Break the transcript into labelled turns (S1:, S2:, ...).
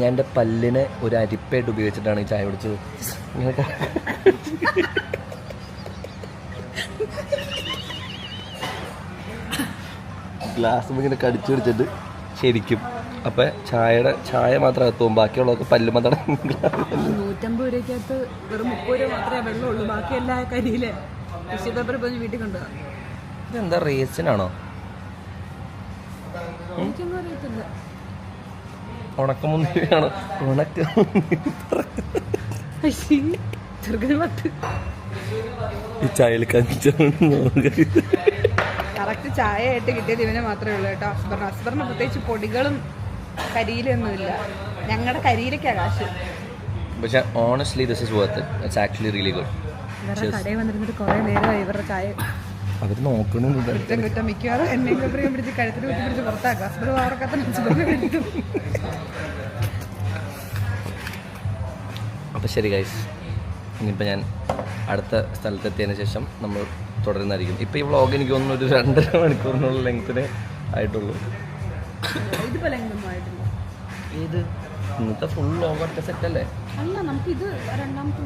S1: ഞാൻ എന്റെ പല്ലിനെ ഒരു അരിപ്പായിട്ട് ഉപയോഗിച്ചിട്ടാണ് ഈ ചായ കുടിച്ചത്. ഗ്ലാസ് ഇങ്ങനെ കടിച്ചു പിടിച്ചിട്ട് ശരിക്കും. അപ്പൊ ചായയുടെ ചായ മാത്രം എത്തും ബാക്കിയുള്ളതൊക്കെ പല്ല് മാത്രം
S2: നൂറ്റമ്പത് രൂപയ്ക്കകത്ത് വെറും മുപ്പത് രൂപ മാത്രമേ വെള്ളമുള്ളൂ. ബാക്കി എല്ലാ കരിയിലെ ടിഷ്യൂ പേപ്പർ പോയി വീട്ടിൽ കൊണ്ടുപോകാം.
S1: ഇതെന്താ റേസിനാണോ?
S2: എനിക്കൊന്നും അറിയത്തില്ല.
S1: ഉണക്കമുന്തിരിയാണോ. ഉണക്ക ഈ ചായയിൽ
S2: കറക്റ്റ് ചായ ആയിട്ട് കിട്ടിയത് ഇവനെ മാത്രമേ ഉള്ളൂ കേട്ടോ. അസ്ബറിന് അസ്ബറിന് പ്രത്യേകിച്ച് പൊടികളും കരിയിലൊന്നുമില്ല. ഞങ്ങളുടെ കരിയിലൊക്കെയാ കാശ്.
S1: പക്ഷേ honestly this is worth it's actually really good
S2: കടയിൽ വന്നിരുന്നിട്ട് കുറേ നേരമായി ഇവരുടെ ചായ
S1: അവർ
S2: കുറ്റം കുറ്റം മിക്കവാറും എന്നെ പിടിച്ച് കുത്തി പിടിച്ച് പുറത്താക്കുക
S1: അപ്പോൾ ശരി ഗൈസ് ഇനിയിപ്പോൾ ഞാൻ അടുത്ത സ്ഥലത്തെത്തിയതിന് ശേഷം നമ്മൾ തുടരുന്നതായിരിക്കും. ഇപ്പൊ ഈ വ്ളോഗ് എനിക്ക് തോന്നുന്നു ഒരു രണ്ടര മണിക്കൂറിനുള്ള ലെങ്ത്തിന് ആയിട്ടുള്ളൂ. ഇത് ഇന്നത്തെ ഫുൾ വ്ളോഗ് ഒറ്റ സെറ്റ് അല്ലേ?
S2: അല്ല നമുക്ക് ഇത് രണ്ടാമത്തെ